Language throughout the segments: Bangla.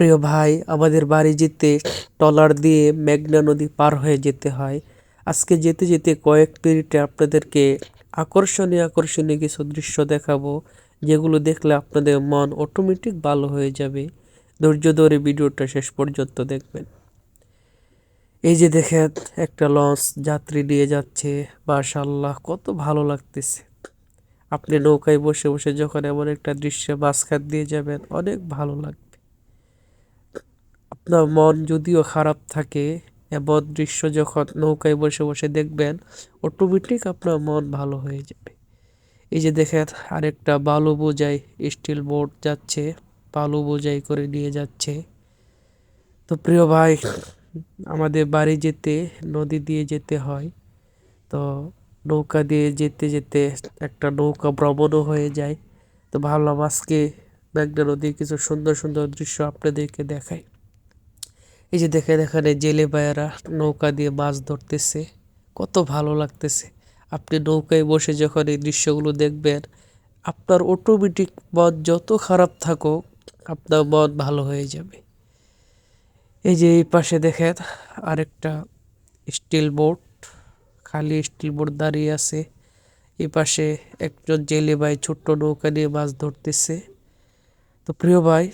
প্রিয় ভাই, আমাদের বাড়ি যেতে ট্রলার দিয়ে মেঘনা নদী পার হয়ে যেতে হয়। আজকে যেতে যেতে কয়েক মিনিটে আপনাদেরকে আকর্ষণীয় আকর্ষণীয় কিছু দৃশ্য দেখাবো, যেগুলো দেখলে আপনাদের মন অটোমেটিক ভালো হয়ে যাবে। ধৈর্য ধরে ভিডিওটা শেষ পর্যন্ত দেখবেন। এই যে দেখেন, একটা লঞ্চ যাত্রী নিয়ে যাচ্ছে। মাশাল্লাহ কত ভালো লাগতেছে। আপনি নৌকায় বসে বসে যখন এমন একটা দৃশ্য মাঝখান দিয়ে যাবেন, অনেক ভালো লাগবে। আপনার মন যদিও খারাপ থাকে, এমন দৃশ্য যখন নৌকায় বসে বসে দেখবেন অটোমেটিক আপনার মন ভালো হয়ে যাবে। এই যে দেখেন, আরেকটা বালু বোঝাই স্টিল বোট যাচ্ছে, বালু বোঝাই করে নিয়ে যাচ্ছে। তো প্রিয় ভাই, আমাদের বাড়ি যেতে, নদী দিয়ে যেতে হয়। তো নৌকা দিয়ে যেতে যেতে একটা নৌকা ভ্রমণও হয়ে যায়। তো ভাবলাম আজকে মেঘনা নদীর কিছু সুন্দর সুন্দর দৃশ্য আপনাদেরকে দেখাই। এই যে দেখেন এখানে জেলে ভাইয়েরা নৌকা দিয়ে মাছ ধরতেছে, কত ভালো লাগতেছে। আপনি নৌকায় বসে যখন এই দৃশ্যগুলো দেখবেন, আপনার অটোমেটিক মন যত খারাপ থাকুক, আপনার মন ভালো হয়ে যাবে। এই যে এই পাশে দেখেন আরেকটা স্টিল বোট, খালি স্টিল বোট দাঁড়িয়ে আছে। এই পাশে একজন জেলে ভাই ছোট্ট নৌকা নিয়ে মাছ ধরতেছে। তো প্রিয় ভাই,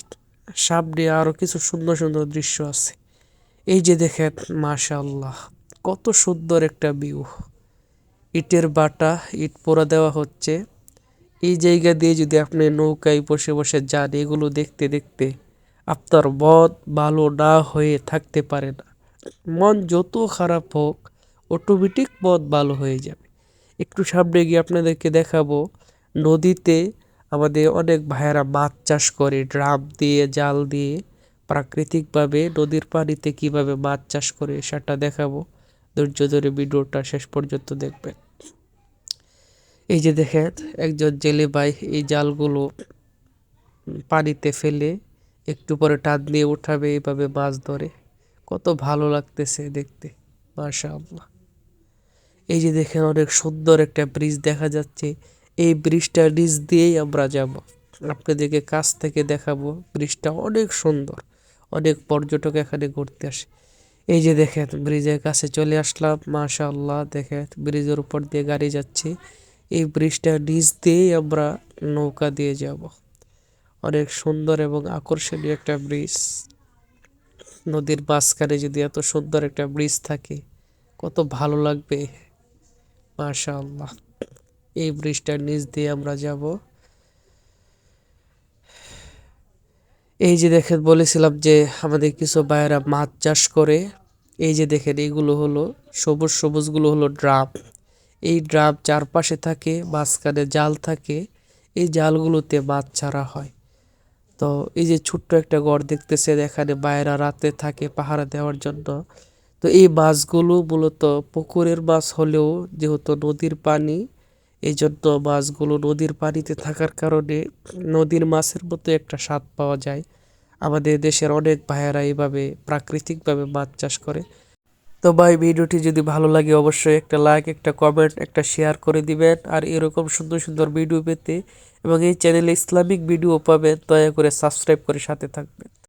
সামনে আরও কিছু সুন্দর সুন্দর দৃশ্য আছে। এই যে দেখেন মাশাল্লাহ কত সুন্দর একটা ভিউ ইটের বাটা, ইট পোড়া দেওয়া হচ্ছে। এই জায়গা দিয়ে যদি আপনি নৌকায় বসে বসে যান, এগুলো দেখতে দেখতে আপনার মন ভালো না হয়ে থাকতে পারে না। মন যত খারাপ হোক অটোমেটিক মন ভালো হয়ে যাবে। একটু সামনে গিয়ে আপনাদেরকে দেখাবো, নদীতে আমাদের অনেক ভাইয়েরা মাছ চাষ করে, ড্রাম দিয়ে, জাল দিয়ে প্রাকৃতিকভাবে নদীর পানিতে কীভাবে মাছ চাষ করে সেটা দেখাবো। ধৈর্য ধরে ভিডিওটা শেষ পর্যন্ত দেখবেন। এই যে দেখেন, একজন জেলে ভাই এই জালগুলো পানিতে ফেলে একটু পরে টান দিয়ে উঠাবে এইভাবে মাছ ধরে। কত ভালো লাগতেছে দেখতে মাশা আল্লাহ এই যে দেখেন, অনেক সুন্দর একটা ব্রিজ দেখা যাচ্ছে। এই ব্রিজটার নিচ দিয়েই আমরা যাব। আপনাদেরকে কাছ থেকে দেখাবো ব্রিজটা অনেক সুন্দর। অনেক পর্যটক এখানে ঘুরতে আসে। এই যে দেখেন, ব্রিজের কাছে চলে আসলাম। মাশাল্লাহ দেখেন, ব্রিজের উপর দিয়ে গাড়ি যাচ্ছে। এই ব্রিজটা নিচ দিয়েই আমরা নৌকা দিয়ে যাব। অনেক সুন্দর এবং আকর্ষণীয় একটা ব্রিজ। নদীর মাঝখানে যদি এত সুন্দর একটা ব্রিজ থাকে, কত ভালো লাগবে। মাশাল্লাহ এই ব্রিজটার নিচ দিয়ে আমরা যাব। এই যে দেখেন, বলেছিলাম যে আমাদের কিছু ভাইয়েরা মাছ চাষ করে। এই যে দেখেন এইগুলো হলো সবুজ সবুজগুলো হলো ড্রাম। এই ড্রাম চারপাশে থাকে, মাঝখানে জাল থাকে। এই জালগুলোতে মাছ ছাড়া হয়। তো এই যে ছোট্ট একটা ঘর দেখতেছে এখানে বাইরা রাতে থাকে পাহারা দেওয়ার জন্য। তো এই মাছগুলো মূলত পুকুরের মাছ হলেও যেহেতু নদীর পানি এই জন্য মাছগুলো নদীর পানিতে থাকার কারণে নদীর মাছের মতো একটা স্বাদ পাওয়া যায়। আমাদের দেশের অনেক ভাইয়েরা এইভাবে প্রাকৃতিকভাবে মাছ চাষ করে। তো ভাই, ভিডিওটি যদি ভালো লাগে অবশ্যই একটা লাইক একটা কমেন্ট একটা শেয়ার করে দিবেন। আর এরকম সুন্দর সুন্দর ভিডিও পেতে এবং এই চ্যানেলে ইসলামিক ভিডিও পাবেন, দয়া করে সাবস্ক্রাইব করে সাথে থাকবেন।